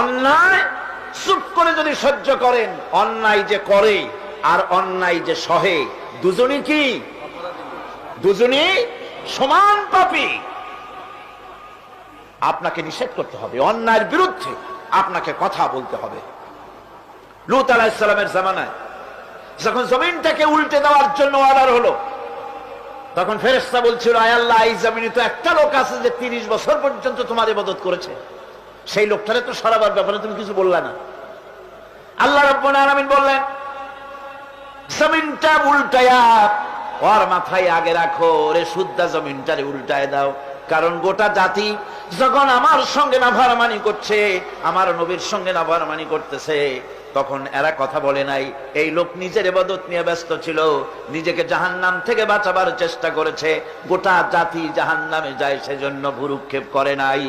অন্যায় চুপ করে যদি সহ্য করেন, অন্যায় যে করে আর অন্যায় যে সহে, দুজনই কি? দুজনই সমান পাপী। আপনাকে নিষেধ করতে হবে, অন্যায়ের বিরুদ্ধে আপনাকে কথা বলতে হবে। লুত আলাহিসাল্লামের জামানায় যখন জমিনটাকে উল্টে দেওয়ার জন্য অর্ডার হলো, তখন ফেরেস্তা বলছিল, আয় আল্লাহ, এই জমিনে তো একটা লোক আছে যে তিরিশ বছর পর্যন্ত তোমার ইবাদত করেছে। সেই লোকটারে তো সরাবার ব্যাপারে তুমি কিছু বললা না। আল্লাহ রব্বুল বললেন জমিনটা উল্টায়া ওর মাথায় আগে রাখো, রে শুদ্ধা জমিনটারে উল্টায় দাও। কারণ গোটা জাতি যখন আমার সঙ্গে নাভারমানি করছে, আমার নবীর সঙ্গে নাভারমানি করতেছে, তখন এরা কথা বলে নাই। এই লোক নিজের এবাদত নিয়ে ব্যস্ত ছিল, নিজেকে জাহান্নাম থেকে বাঁচাবার চেষ্টা করেছে। গোটা জাতি জাহান্নামে যায়, সেজন্য ভুরুক্ষেপ করে নাই।